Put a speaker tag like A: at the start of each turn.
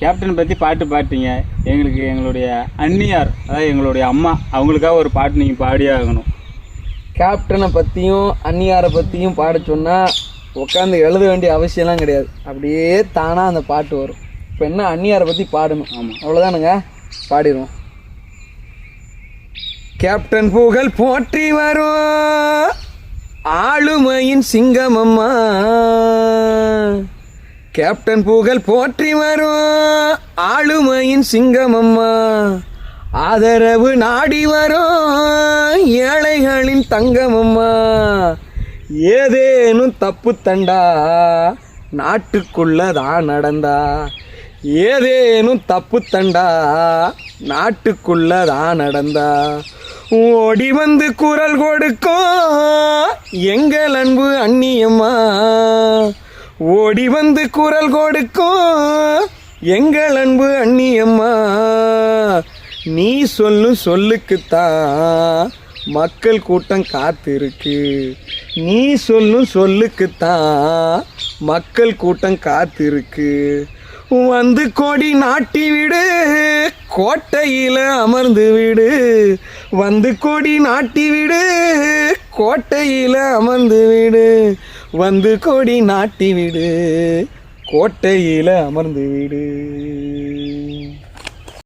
A: Captain பற்றி பாட்டு பாட்டீங்க. எங்களுக்கு எங்களுடைய அண்ணியார் அதாவது எங்களுடைய அம்மா அவங்களுக்காக ஒரு பாட்டு நீங்கள் பாடியே ஆகணும்.
B: கேப்டனை பற்றியும் அந்நியாரை பற்றியும் பாட சொன்னால் உட்காந்து எழுத வேண்டிய அவசியம்லாம் கிடையாது. அப்படியே தானாக அந்த பாட்டு வரும். இப்போ என்ன அந்நியாரை பற்றி பாடணும்?
A: ஆமாம்
B: அவ்வளோதானுங்க பாடிடுவோம். கேப்டன் புகழ் போற்றி வரும். ஆளுமையின் சிங்கமம்மா. கேப்டன் புகழ் போற்றி வரும். ஆளுமையின் சிங்கம் அம்மா ஆதரவு நாடி வரும். ஏழைகளின் தங்கம் அம்மா ஏதேனும் தப்பு தண்டா? நாட்டுக்குள்ளதான் நடந்தா. ஏதேனும் தப்பு தண்டா? நாட்டுக்குள்ளதான் நடந்தா. ஓடி வந்து குரல் கொடுக்கும். எங்கள் அன்பு அந்நியம்மா ஓடி வந்து குரல் கொடுக்கும். எங்கள் அன்பு அண்ணியம்மா நீ சொல்லும் சொல்லுக்குத்தான் மக்கள் கூட்டம் காத்திருக்கு. நீ சொல்லும் சொல்லுக்குத்தான் மக்கள் கூட்டம் காத்திருக்கு. வந்து கொடி நாட்டி விடு கோட்டையில் அமர்ந்து விடு. வந்து கொடி நாட்டி விடு கோட்டையில் அமர்ந்து விடு. வந்து கொடி நாட்டி விடு. கோட்டையில அமர்ந்து விடு.